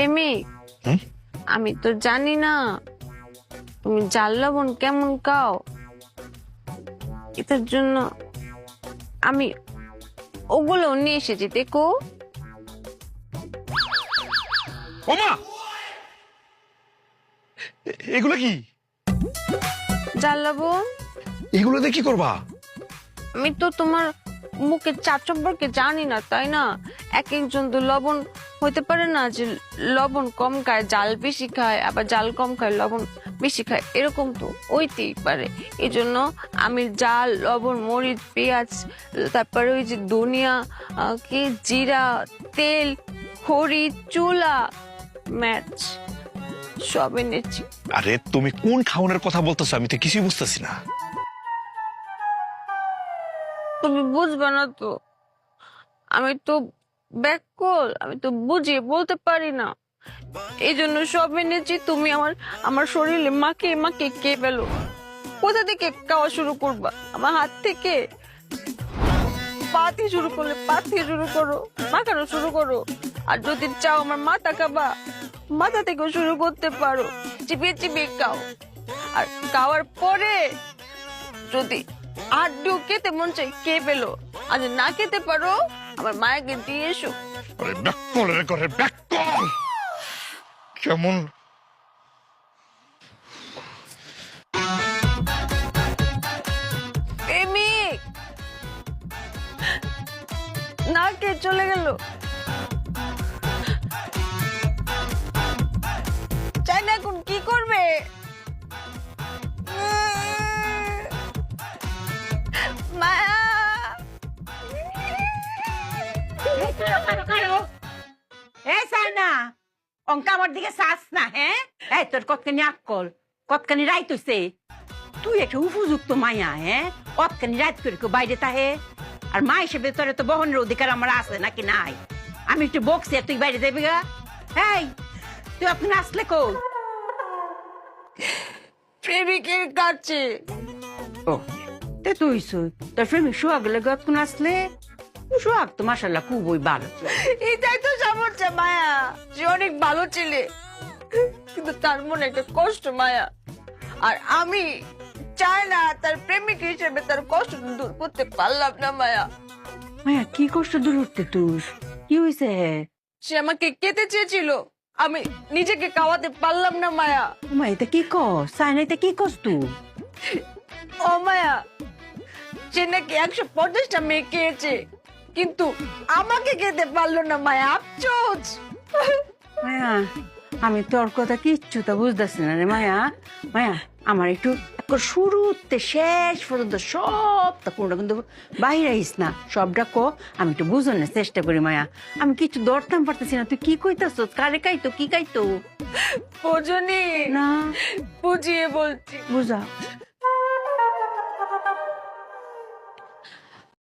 প্রেমিক? আমি তো জানি না। তুমি জাল লবণ কেমন কাও? এটার জন্য আমি ওগুলো নিয়ে এসেছি দেখো। ওমা! এগুলো কি? জাল লবণ? এগুলো দিয়ে কি করবা? আমি তো তোমার মুখের চাপ সম্পর্কে জানি না, তাই না? এক একজন তো লবণ, হইতে পারে না যে লবণ কম খায়, জাল বেশি খায়, আবার জাল কম খায়, লবণ বেশি খায়, এরকম তো হইতেই পারে। এই জন্য আমি জাল, লবণ, মরিচ, পেঁয়াজ, তারপরে ওই যে ধনিয়া কি, জিরা, তেল খড়ি চুলা, ম্যাচ, সব এনেছি। আরে তুমি কোন খাওয়ানোর কথা বলতেছো আমি তো কিছুই বুঝতেছি না। তুমি বুঝবে না তো। আমি তো ব্যাকল, আমি তো বুঝিয়ে বলতে পারি না। এই জন্য সব এনেছি তুমি আমার আমার শরীরে মাকে মাকে কে পেল? কোথা থেকে খাওয়া শুরু করবা? আমার হাত থেকে? পাতি শুরু করলে পা দিয়ে শুরু করো, মাখানো শুরু করো। আর যদি চাও আমার মাথা খাবা, মাথা থেকেও শুরু করতে পারো। চিবিয়ে চিবিয়ে খাও। আর খাওয়ার পরে যদি আড্ডু খেতে মন চাই কে পেল? যদি না খেতে পারো আমার মায়াকে দিয়ে এসো। আরে ব্যাককল রে করে কেমন? না কে চলে গেল। এ সাইনা অঙ্কা আমার দিকে চাস না হ্যাঁ? এই তোর কতখানি আক্কল কতখানি রাইত হইছে? তুই একটা উপযুক্ত মায়া হ্যাঁ? কতখানি রাইত করে কেউ বাইরে তাহে? আর মা হিসেবে তোর তো বহনের অধিকার আমার আছে নাকি নাই? আমি একটু বকছি তুই বাইরে যাবি গা? এই তুই এখন আসলে কো প্রেমিকের কাছে। ও তে তুই তোর প্রেমিক সোহাগ লেগে এখন আসলে? সোহাগ তো মাসাল্লাহ খুবই ভালো। এটাই তো সমস্যা মায়া। সে অনেক ভালো ছেলে। কিন্তু তার মনে একটা কষ্ট মায়া। আর আমি চাই না তার প্রেমিক হিসেবে তার কষ্ট দূর করতে পারলাম না মায়া। মায়া কি কষ্ট দূর উঠতে তুই কি হয়েছে সে আমাকে কেটে চেয়েছিল। আমি নিজেকে খাওয়াতে পারলাম না মায়া। মা এটা কি কস? সাইনা এটা কি কস তুই ও মায়া সে নাকি একশো পঞ্চাশটা মেয়ে খেয়েছে। কিন্তু আমাকে খেতে পারল না মায়া। আফসোস। মায়া আমি তোর কথা কিচ্ছু তা বুঝতেছি না রে মায়া। মায়া আমার একটু শুরুতে শেষ পর্যন্ত সবটা কোনটা কিন্তু বাইরে আইস না সবটা কো। আমি একটু বুঝানোর চেষ্টা করি মায়া। আমি কিছু ধরতাম পারতেছি না তুই কি কইতাছ কারে কাইতো কি কাইতো? বোঝনি না। বুঝিয়ে বলছি। বুঝা।